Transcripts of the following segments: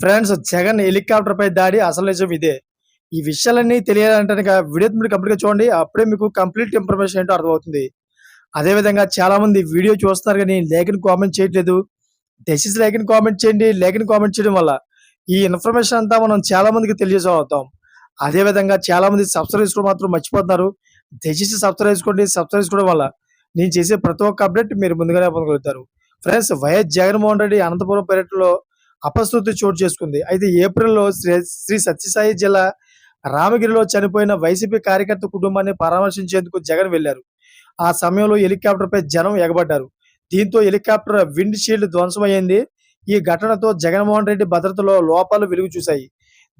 Friends Jagan helicopter పై దాడి అసలు నిజం ఇదే. ఈ విషయాలన్నీ తెలియాలంటే వీడియో మీరు కంప్లీట్గా చూడండి అప్పుడే మీకు కంప్లీట్ ఇన్ఫర్మేషన్ ఏంటో అర్థమవుతుంది. అదే విధంగా చాలా మంది వీడియో చూస్తున్నారు కానీ లేఖని కామెంట్ చేయట్లేదు. దయచేసి లేఖని కామెంట్ చేయండి లేఖని కామెంట్ చేయడం వల్ల ఈ ఇన్ఫర్మేషన్ అంతా మనం చాలా మందికి తెలియజేస్తాం అదే విధంగా చాలా మంది సబ్స్క్రైబ్ చేసుకోవడం మాత్రం మర్చిపోతున్నారు. దయచేసి సబ్స్క్రైబ్ చేసుకోండి సబ్స్క్రైబ్ చేసుకోవడం వల్ల నేను చేసే ప్రతి ఒక్క అప్డేట్ మీరు ముందుగానే పొందగలుగుతారు. ఫ్రెండ్స్ వైఎస్ జగన్మోహన్ రెడ్డి అనంతపురం పర్యటనలో అపశృతి చోటు చేసుకుంది. అయితే ఏప్రిల్లో శ్రీ శ్రీ సత్యసాయి జిల్లా రామగిరిలో చనిపోయిన వైసీపీ కార్యకర్త కుటుంబాన్ని పరామర్శించేందుకు జగన్ వెళ్ళారు ఆ సమయంలో హెలికాప్టర్పై జనం ఎగబడ్డారు. దీంతో హెలికాప్టర్ విండ్ షీల్డ్ ధ్వంసమైంది ఈ ఘటనతో జగన్మోహన్ రెడ్డి భద్రతలో లోపాలు వెలుగు చూశాయి.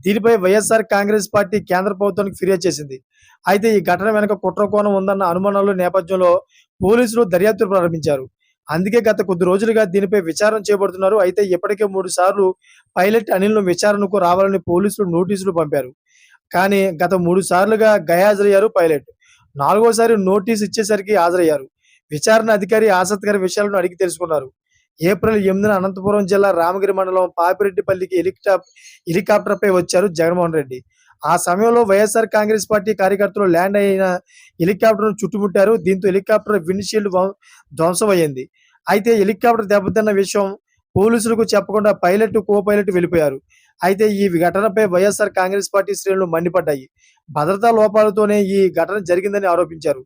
దీనిపై వైఎస్ఆర్ కాంగ్రెస్ పార్టీ కేంద్ర ప్రభుత్వానికి ఫిర్యాదు చేసింది. అయితే ఈ ఘటన వెనుక కుట్ర కోణం ఉందన్న అనుమానాల నేపథ్యంలో పోలీసులు దర్యాప్తు ప్రారంభించారు. అందుకే గత కొద్ది రోజులుగా దీనిపై విచారణ చేపడుతున్నారు. అయితే ఇప్పటికే మూడు సార్లు పైలట్ అనిల్ను విచారణకు రావాలని పోలీసులు నోటీసులు పంపారు. కానీ గత మూడు సార్లుగా గయాజరయ్యారు పైలట్. నాలుగోసారి నోటీస్ ఇచ్చేసరికి హాజరయ్యారు. విచారణ అధికారి ఆసక్తికర విషయాలను అడిగి తెలుసుకున్నారు. ఏప్రిల్ ఎనిమిదిన అనంతపురం జిల్లా రామగిరి మండలం పాపిరెడ్డిపల్లికి హెలికాప్టర్ హెలికాప్టర్పై వచ్చారు జగన్మోహన్ రెడ్డి. ఆ సమయంలో వైఎస్ఆర్ కాంగ్రెస్ పార్టీ కార్యకర్తలు ల్యాండ్ అయిన హెలికాప్టర్ను చుట్టుముట్టారు. దీంతో హెలికాప్టర్ విండ్షీల్డ్ ధ్వంసమయ్యింది. అయితే హెలికాప్టర్ దెబ్బతిన్న విషయం పోలీసులకు చెప్పకుండా పైలట్ కో పైలట్ వెళ్ళిపోయారు. అయితే ఈ ఘటనపై వైఎస్ఆర్ కాంగ్రెస్ పార్టీ శ్రేణులు మండిపడ్డాయి. భద్రతా లోపాలతోనే ఈ ఘటన జరిగిందని ఆరోపించారు.